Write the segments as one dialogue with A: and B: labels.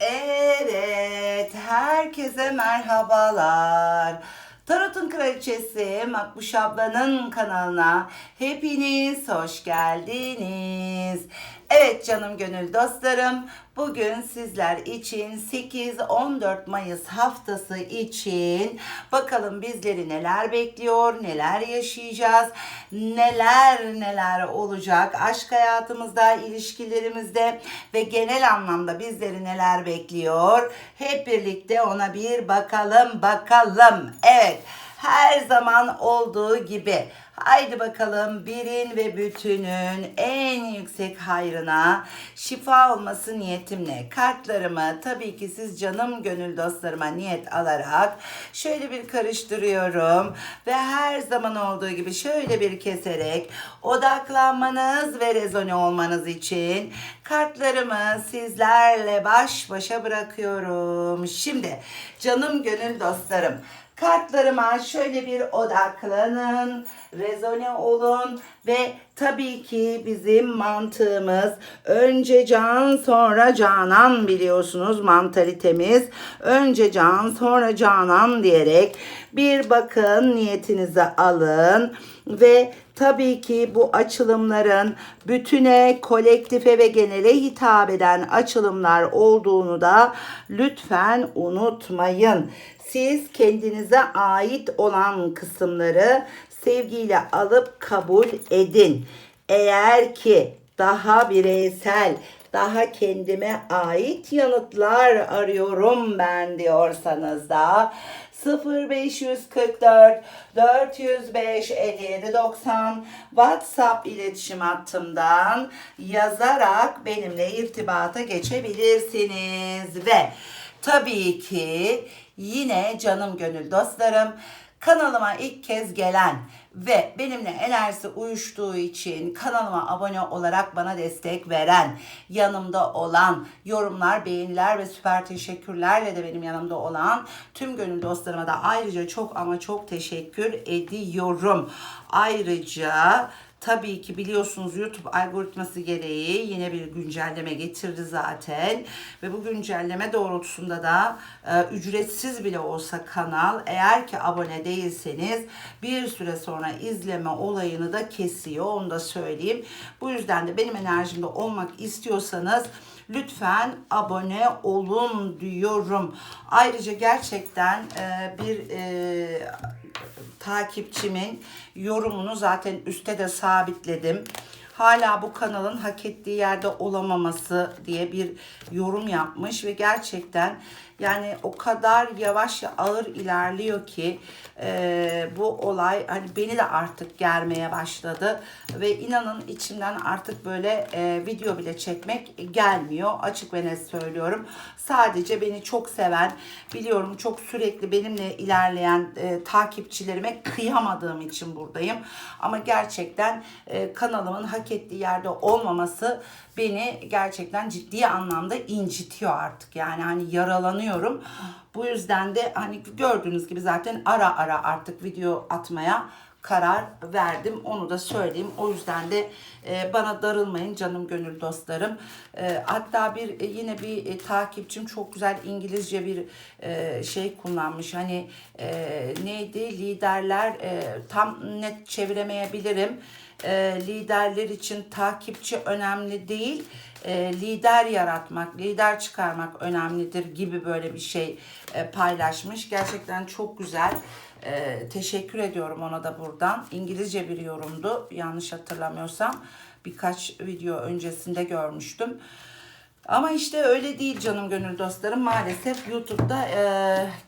A: Evet, herkese merhabalar. Tarot'un Kraliçesi Makbuş ablanın kanalına hepiniz hoş geldiniz. Evet canım gönül dostlarım, bugün sizler için 8-14 Mayıs haftası için bakalım bizleri neler bekliyor, neler yaşayacağız, neler neler olacak aşk hayatımızda, ilişkilerimizde ve genel anlamda bizleri neler bekliyor. Hep birlikte ona bir bakalım bakalım. Evet her zaman olduğu gibi haydi bakalım birin ve bütünün en yüksek hayrına şifa olması niyetimle kartlarımı tabii ki siz canım gönül dostlarıma niyet alarak şöyle bir karıştırıyorum ve her zaman olduğu gibi şöyle bir keserek odaklanmanız ve rezone olmanız için kartlarımı sizlerle baş başa bırakıyorum. Şimdi canım gönül dostlarım Kartlarıma şöyle bir odaklanın, rezone olun ve tabii ki bizim mantığımız önce can sonra canan biliyorsunuz mantalitemiz. Önce can sonra canan diyerek bir bakın niyetinizi alın ve tabii ki bu açılımların bütüne, kolektife ve genele hitap eden açılımlar olduğunu da lütfen unutmayın. Siz kendinize ait olan kısımları sevgiyle alıp kabul edin. Eğer ki daha bireysel, daha kendime ait yanıtlar arıyorum ben diyorsanız da 0544 405 57 90 WhatsApp iletişim hattımdan yazarak benimle irtibata geçebilirsiniz. Ve tabii ki yine canım gönül dostlarım kanalıma ilk kez gelen ve benimle enerjisi uyuştuğu için kanalıma abone olarak bana destek veren, yanımda olan, yorumlar, beğeniler ve süper teşekkürlerle de benim yanımda olan tüm gönül dostlarıma da ayrıca çok ama çok teşekkür ediyorum. Ayrıca Tabii ki biliyorsunuz YouTube algoritması gereği yine bir güncelleme getirdi zaten. Ve bu güncelleme doğrultusunda da e, ücretsiz bile olsa kanal eğer ki abone değilseniz bir süre sonra izleme olayını da kesiyor. Onu da söyleyeyim. Bu yüzden de benim enerjimde olmak istiyorsanız lütfen abone olun diyorum. Ayrıca gerçekten e, bir e, takipçimin yorumunu zaten üstte de sabitledim. Hala bu kanalın hak ettiği yerde olamaması diye bir yorum yapmış ve gerçekten yani o kadar yavaş ve ağır ilerliyor ki e, bu olay hani beni de artık germeye başladı ve inanın içimden artık böyle e, video bile çekmek gelmiyor açık ve net söylüyorum. Sadece beni çok seven biliyorum çok sürekli benimle ilerleyen e, takipçilerime kıyamadığım için buradayım. Ama gerçekten e, kanalımın hak ettiği yerde olmaması beni gerçekten ciddi anlamda incitiyor artık. Yani hani yaralanıyorum. Bu yüzden de hani gördüğünüz gibi zaten ara ara artık video atmaya karar verdim. Onu da söyleyeyim. O yüzden de e, bana darılmayın canım gönül dostlarım. E, hatta bir e, yine bir e, takipçim çok güzel İngilizce bir e, şey kullanmış. Hani e, neydi? Liderler e, tam net çeviremeyebilirim. E, liderler için takipçi önemli değil. E, lider yaratmak, lider çıkarmak önemlidir gibi böyle bir şey e, paylaşmış. Gerçekten çok güzel. Ee, teşekkür ediyorum ona da buradan. İngilizce bir yorumdu. Yanlış hatırlamıyorsam birkaç video öncesinde görmüştüm. Ama işte öyle değil canım gönül dostlarım. Maalesef YouTube'da e,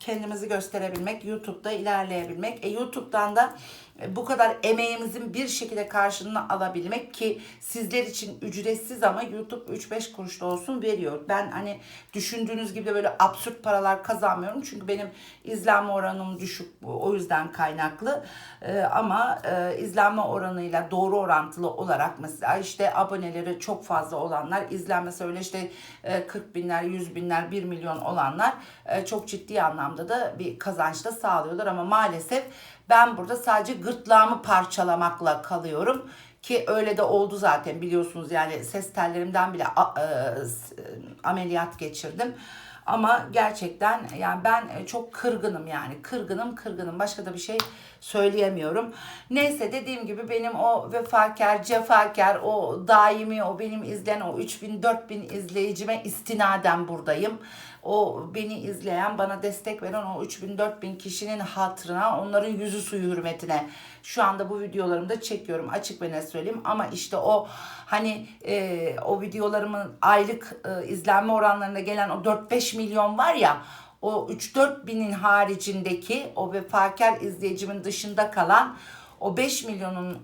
A: kendimizi gösterebilmek, YouTube'da ilerleyebilmek. E, YouTube'dan da e, bu kadar emeğimizin bir şekilde karşılığını alabilmek ki sizler için ücretsiz ama YouTube 3-5 kuruş da olsun veriyor. Ben hani düşündüğünüz gibi de böyle absürt paralar kazanmıyorum. Çünkü benim izlenme oranım düşük o yüzden kaynaklı. Ee, ama e, izlenme oranıyla doğru orantılı olarak mesela işte aboneleri çok fazla olanlar izlenmesi öyle işte e, 40 binler, 100 binler, 1 milyon olanlar e, çok ciddi anlamda da bir kazanç da sağlıyorlar ama maalesef ben burada sadece gırtlağımı parçalamakla kalıyorum Ki öyle de oldu zaten biliyorsunuz yani ses tellerimden bile e, ameliyat geçirdim. Ama gerçekten yani ben çok kırgınım yani kırgınım kırgınım başka da bir şey söyleyemiyorum. Neyse dediğim gibi benim o vefakar, cefakar, o daimi, o benim izleyen o 3000 4000 izleyicime istinaden buradayım. O beni izleyen, bana destek veren o 3000 4000 kişinin hatırına, onların yüzü suyu hürmetine şu anda bu videolarımda çekiyorum açık ve net söyleyeyim ama işte o hani e, o videolarımın aylık e, izlenme oranlarına gelen o 4-5 milyon var ya o 3-4 binin haricindeki o vefakar izleyicimin dışında kalan o 5 milyonun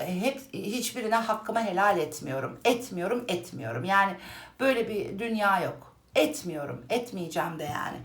A: e, hep hiçbirine hakkımı helal etmiyorum. Etmiyorum, etmiyorum. Yani böyle bir dünya yok. Etmiyorum, etmeyeceğim de yani.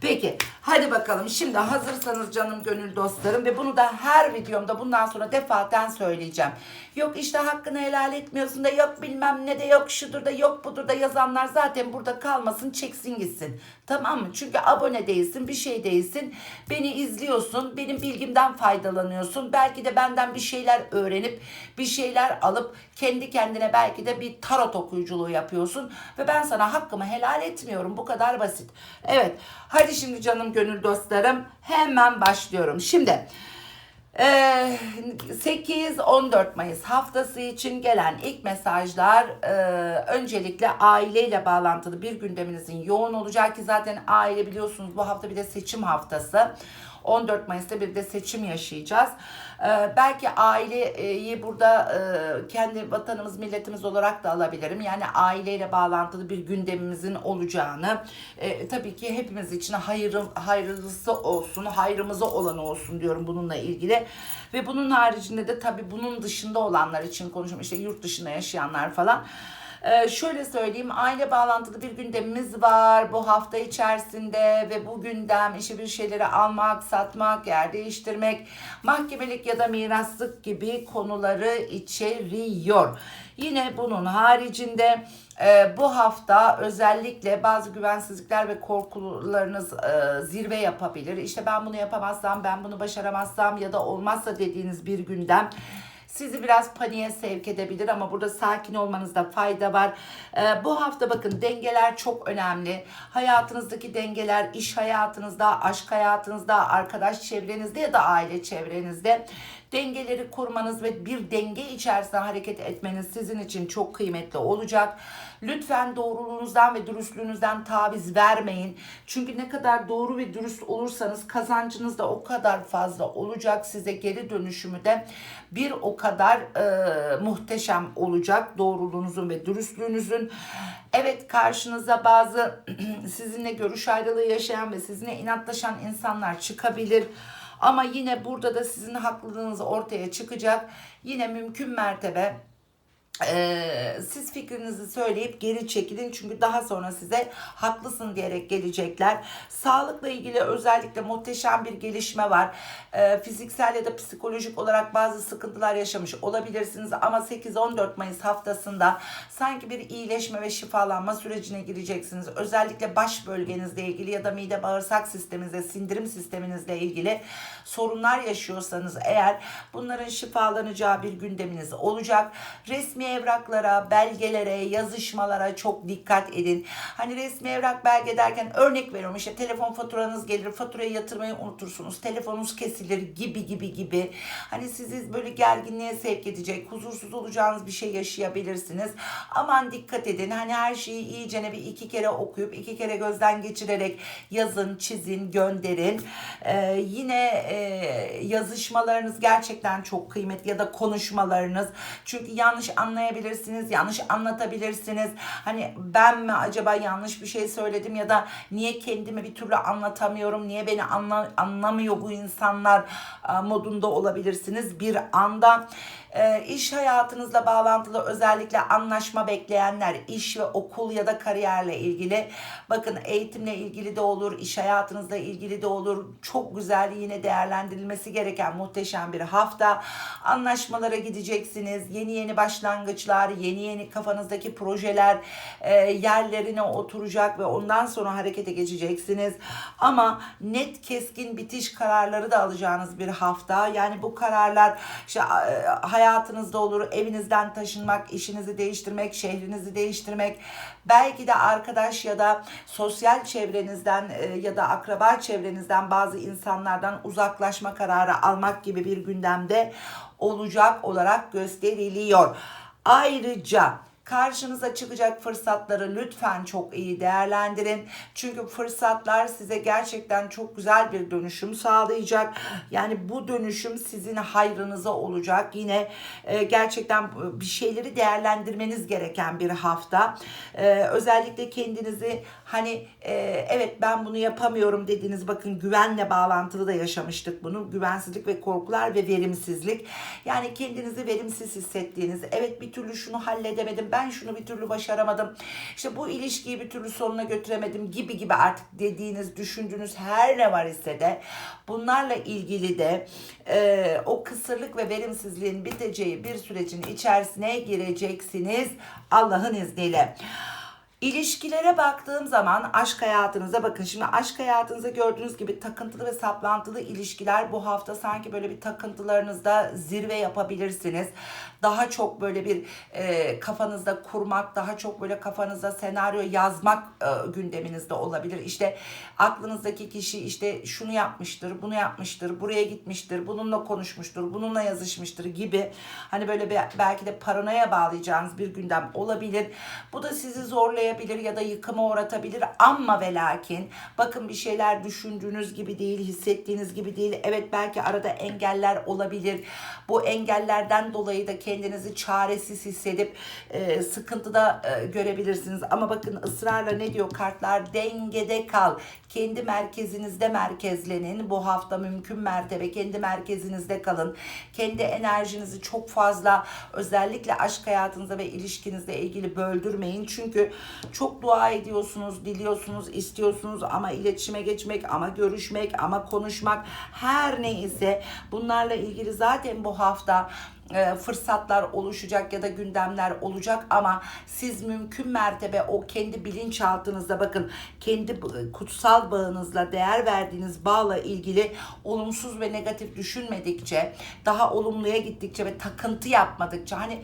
A: Peki, hadi bakalım. Şimdi hazırsanız canım gönül dostlarım ve bunu da her videomda bundan sonra defaten söyleyeceğim. Yok işte hakkını helal etmiyorsun da yok bilmem ne de yok şudur da yok budur da yazanlar zaten burada kalmasın çeksin gitsin. Tamam mı? Çünkü abone değilsin, bir şey değilsin. Beni izliyorsun, benim bilgimden faydalanıyorsun. Belki de benden bir şeyler öğrenip, bir şeyler alıp kendi kendine belki de bir tarot okuyuculuğu yapıyorsun. Ve ben sana hakkımı helal etmiyorum. Bu kadar basit. Evet, hadi şimdi canım gönül dostlarım hemen başlıyorum. Şimdi... Ee, 8-14 Mayıs haftası için gelen ilk mesajlar e, öncelikle aileyle bağlantılı bir gündeminizin yoğun olacak ki zaten aile biliyorsunuz bu hafta bir de seçim haftası. 14 Mayıs'ta bir de seçim yaşayacağız. Ee, belki aileyi burada e, kendi vatanımız, milletimiz olarak da alabilirim. Yani aileyle bağlantılı bir gündemimizin olacağını, e, tabii ki hepimiz için hayırı, hayırlısı olsun, hayrımıza olan olsun diyorum bununla ilgili. Ve bunun haricinde de tabii bunun dışında olanlar için konuşuyorum. İşte yurt dışında yaşayanlar falan. Ee, şöyle söyleyeyim aile bağlantılı bir gündemimiz var bu hafta içerisinde ve bu gündem işte bir şeyleri almak, satmak, yer değiştirmek, mahkemelik ya da miraslık gibi konuları içeriyor. Yine bunun haricinde e, bu hafta özellikle bazı güvensizlikler ve korkularınız e, zirve yapabilir. İşte ben bunu yapamazsam, ben bunu başaramazsam ya da olmazsa dediğiniz bir gündem sizi biraz paniğe sevk edebilir ama burada sakin olmanızda fayda var. Ee, bu hafta bakın dengeler çok önemli. Hayatınızdaki dengeler, iş hayatınızda, aşk hayatınızda, arkadaş çevrenizde ya da aile çevrenizde dengeleri kurmanız ve bir denge içerisinde hareket etmeniz sizin için çok kıymetli olacak. Lütfen doğruluğunuzdan ve dürüstlüğünüzden taviz vermeyin. Çünkü ne kadar doğru ve dürüst olursanız kazancınız da o kadar fazla olacak. Size geri dönüşümü de bir o kadar e, muhteşem olacak doğruluğunuzun ve dürüstlüğünüzün. Evet karşınıza bazı sizinle görüş ayrılığı yaşayan ve sizinle inatlaşan insanlar çıkabilir. Ama yine burada da sizin haklılığınız ortaya çıkacak. Yine mümkün mertebe ee, siz fikrinizi söyleyip geri çekilin çünkü daha sonra size haklısın diyerek gelecekler. Sağlıkla ilgili özellikle muhteşem bir gelişme var. Ee, fiziksel ya da psikolojik olarak bazı sıkıntılar yaşamış olabilirsiniz ama 8-14 Mayıs haftasında sanki bir iyileşme ve şifalanma sürecine gireceksiniz. Özellikle baş bölgenizle ilgili ya da mide bağırsak sisteminizle, sindirim sisteminizle ilgili sorunlar yaşıyorsanız eğer bunların şifalanacağı bir gündeminiz olacak. Resmi evraklara, belgelere, yazışmalara çok dikkat edin. Hani resmi evrak belge derken örnek veriyorum işte telefon faturanız gelir, faturayı yatırmayı unutursunuz, telefonunuz kesilir gibi gibi gibi. Hani sizi böyle gerginliğe sevk edecek, huzursuz olacağınız bir şey yaşayabilirsiniz. Aman dikkat edin. Hani her şeyi iyicene bir iki kere okuyup iki kere gözden geçirerek yazın, çizin, gönderin. Ee, yine e, yazışmalarınız gerçekten çok kıymetli ya da konuşmalarınız. Çünkü yanlış anlayabilirsiniz, yanlış anlatabilirsiniz. Hani ben mi acaba yanlış bir şey söyledim ya da niye kendimi bir türlü anlatamıyorum, niye beni anla, anlamıyor bu insanlar modunda olabilirsiniz bir anda. E, iş hayatınızla bağlantılı özellikle anlaşma bekleyenler, iş ve okul ya da kariyerle ilgili. Bakın eğitimle ilgili de olur, iş hayatınızla ilgili de olur. Çok güzel yine değerlendirilmesi gereken muhteşem bir hafta. Anlaşmalara gideceksiniz. Yeni yeni başlangıçlar, yeni yeni kafanızdaki projeler e, yerlerine oturacak ve ondan sonra harekete geçeceksiniz. Ama net keskin bitiş kararları da alacağınız bir hafta. Yani bu kararlar işte, e, hayatınızda olur. Evinizden taşınmak, işinizi değiştirmek, şehrinizi değiştirmek. Belki de arkadaş ya da sosyal çevrenizden e, ya da akraba çevrenizden bazı insanlardan uzaklaşma kararı almak gibi bir gündemde olacak olarak gösteriliyor. Ayrıca Karşınıza çıkacak fırsatları lütfen çok iyi değerlendirin. Çünkü fırsatlar size gerçekten çok güzel bir dönüşüm sağlayacak. Yani bu dönüşüm sizin hayrınıza olacak. Yine e, gerçekten bir şeyleri değerlendirmeniz gereken bir hafta. E, özellikle kendinizi hani e, evet ben bunu yapamıyorum dediğiniz bakın güvenle bağlantılı da yaşamıştık bunu. Güvensizlik ve korkular ve verimsizlik. Yani kendinizi verimsiz hissettiğiniz evet bir türlü şunu halledemedim ben şunu bir türlü başaramadım. İşte bu ilişkiyi bir türlü sonuna götüremedim gibi gibi artık dediğiniz, düşündüğünüz her ne var ise de bunlarla ilgili de e, o kısırlık ve verimsizliğin biteceği bir sürecin içerisine gireceksiniz Allah'ın izniyle. İlişkilere baktığım zaman aşk hayatınıza bakın. Şimdi aşk hayatınızda gördüğünüz gibi takıntılı ve saplantılı ilişkiler bu hafta sanki böyle bir takıntılarınızda zirve yapabilirsiniz. Daha çok böyle bir e, kafanızda kurmak, daha çok böyle kafanızda senaryo yazmak e, gündeminizde olabilir. İşte aklınızdaki kişi işte şunu yapmıştır, bunu yapmıştır, buraya gitmiştir, bununla konuşmuştur, bununla yazışmıştır gibi. Hani böyle bir, belki de paranoya bağlayacağınız bir gündem olabilir. Bu da sizi zorlayabilir ya da yıkıma uğratabilir ama ve lakin bakın bir şeyler düşündüğünüz gibi değil, hissettiğiniz gibi değil. Evet belki arada engeller olabilir. Bu engellerden dolayı da kendinizi çaresiz hissedip e, sıkıntıda e, görebilirsiniz. Ama bakın ısrarla ne diyor kartlar? Dengede kal. Kendi merkezinizde merkezlenin. Bu hafta mümkün mertebe kendi merkezinizde kalın. Kendi enerjinizi çok fazla özellikle aşk hayatınızda ve ilişkinizle ilgili böldürmeyin. Çünkü çok dua ediyorsunuz, diliyorsunuz, istiyorsunuz ama iletişime geçmek, ama görüşmek, ama konuşmak her neyse bunlarla ilgili zaten bu hafta e, fırsatlar oluşacak ya da gündemler olacak ama siz mümkün mertebe o kendi bilinçaltınızda bakın kendi kutsal bağınızla değer verdiğiniz bağla ilgili olumsuz ve negatif düşünmedikçe daha olumluya gittikçe ve takıntı yapmadıkça hani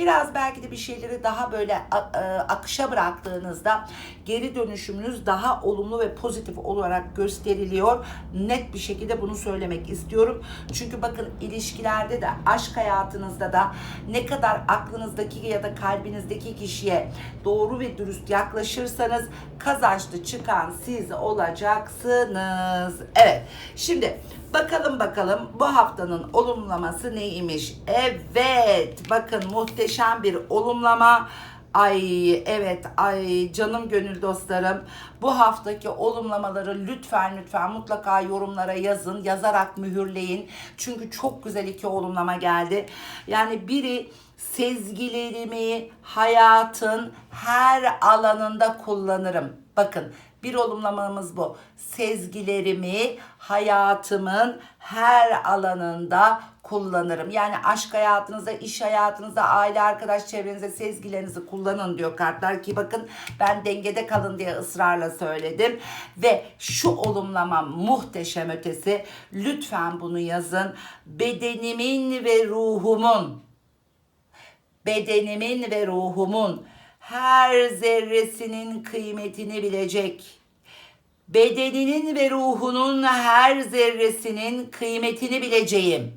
A: biraz belki de bir şeyleri daha böyle e, akışa bıraktığınızda geri dönüşümünüz daha olumlu ve pozitif olarak gösteriliyor. Net bir şekilde bunu söylemek istiyorum. Çünkü bakın ilişkilerde de aşk hayatınızda da ne kadar aklınızdaki ya da kalbinizdeki kişiye doğru ve dürüst yaklaşırsanız kazançlı çıkan siz olacaksınız. Evet. Şimdi Bakalım bakalım bu haftanın olumlaması neymiş? Evet bakın muhteşem bir olumlama. Ay evet ay canım gönül dostlarım. Bu haftaki olumlamaları lütfen lütfen mutlaka yorumlara yazın. Yazarak mühürleyin. Çünkü çok güzel iki olumlama geldi. Yani biri sezgilerimi hayatın her alanında kullanırım. Bakın bir olumlamamız bu. Sezgilerimi hayatımın her alanında kullanırım. Yani aşk hayatınızda, iş hayatınızda, aile arkadaş çevrenizde sezgilerinizi kullanın diyor kartlar ki bakın ben dengede kalın diye ısrarla söyledim. Ve şu olumlama muhteşem ötesi. Lütfen bunu yazın. Bedenimin ve ruhumun bedenimin ve ruhumun her zerresinin kıymetini bilecek. Bedeninin ve ruhunun her zerresinin kıymetini bileceğim.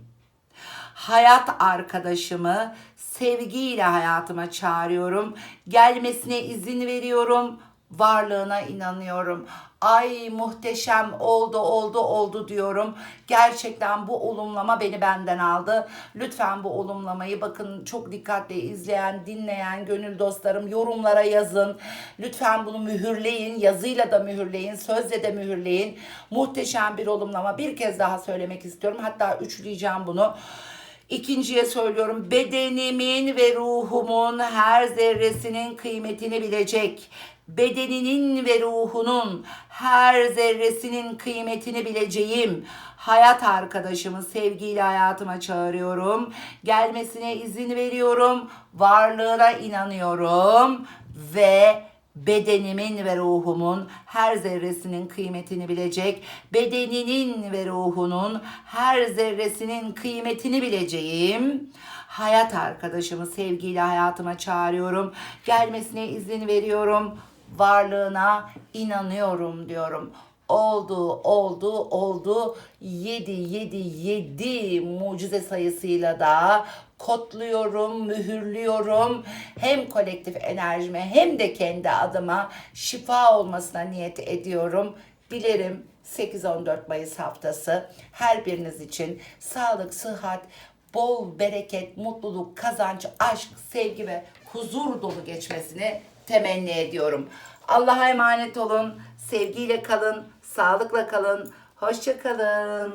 A: Hayat arkadaşımı sevgiyle hayatıma çağırıyorum. Gelmesine izin veriyorum varlığına inanıyorum. Ay muhteşem oldu oldu oldu diyorum. Gerçekten bu olumlama beni benden aldı. Lütfen bu olumlamayı bakın çok dikkatle izleyen, dinleyen gönül dostlarım yorumlara yazın. Lütfen bunu mühürleyin. Yazıyla da mühürleyin, sözle de mühürleyin. Muhteşem bir olumlama. Bir kez daha söylemek istiyorum. Hatta üçleyeceğim bunu. İkinciye söylüyorum bedenimin ve ruhumun her zerresinin kıymetini bilecek bedeninin ve ruhunun her zerresinin kıymetini bileceğim hayat arkadaşımı sevgiyle hayatıma çağırıyorum. Gelmesine izin veriyorum. Varlığına inanıyorum ve bedenimin ve ruhumun her zerresinin kıymetini bilecek, bedeninin ve ruhunun her zerresinin kıymetini bileceğim. Hayat arkadaşımı sevgiyle hayatıma çağırıyorum. Gelmesine izin veriyorum. Varlığına inanıyorum diyorum. Oldu, oldu, oldu. 7, 7, 7 mucize sayısıyla da kodluyorum, mühürlüyorum. Hem kolektif enerjime hem de kendi adıma şifa olmasına niyet ediyorum. Dilerim 8-14 Mayıs haftası her biriniz için sağlık, sıhhat, bol bereket, mutluluk, kazanç, aşk, sevgi ve huzur dolu geçmesini temenni ediyorum. Allah'a emanet olun, sevgiyle kalın, sağlıkla kalın, hoşça kalın.